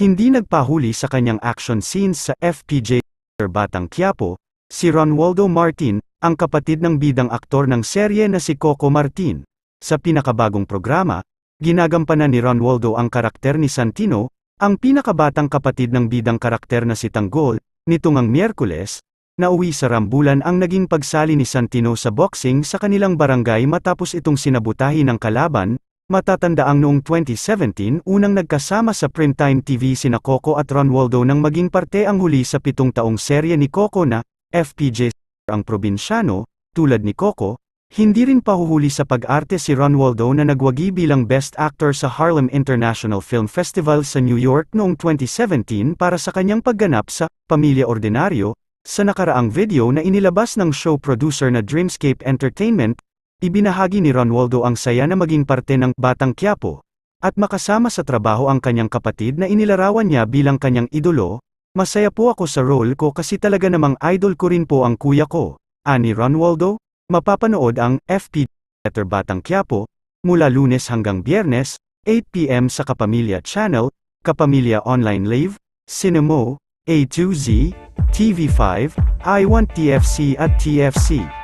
Hindi nagpahuli sa kanyang action scenes sa FPJ Batang Quiapo, si Ronaldo Martin, ang kapatid ng bidang aktor ng serye na si Coco Martin. Sa pinakabagong programa, ginagampanan ni Ronaldo ang karakter ni Santino, ang pinakabatang kapatid ng bidang karakter na si Tanggol, nitong ang Miyerkules, nauwi sa rambulan ang naging pagsali ni Santino sa boxing sa kanilang barangay matapos itong sinabutahin ng kalaban, Matatandaang noong 2017 unang nagkasama sa Primetime TV sina Coco at Ronaldo nang maging parte ang huli sa pitong taong serye ni Coco na, FPJ ang probinsyano, tulad ni Coco, hindi rin pahuhuli sa pag-arte si Ronaldo na nagwagi bilang Best Actor sa Harlem International Film Festival sa New York noong 2017 para sa kanyang pagganap sa Pamilya Ordinaryo, sa nakaraang video na inilabas ng show producer na Dreamscape Entertainment, Ibinahagi ni Ronaldo ang saya na maging parte ng Batang Quiapo, at makasama sa trabaho ang kanyang kapatid na inilarawan niya bilang kanyang idolo, masaya po ako sa role ko kasi talaga namang idol ko rin po ang kuya ko. Ani Ronaldo, mapapanood ang FP Letter Batang Quiapo, mula lunes hanggang biyernes, 8pm sa Kapamilya Channel, Kapamilya Online Live, Cinemo, A2Z, TV5, I1 TFC at TFC.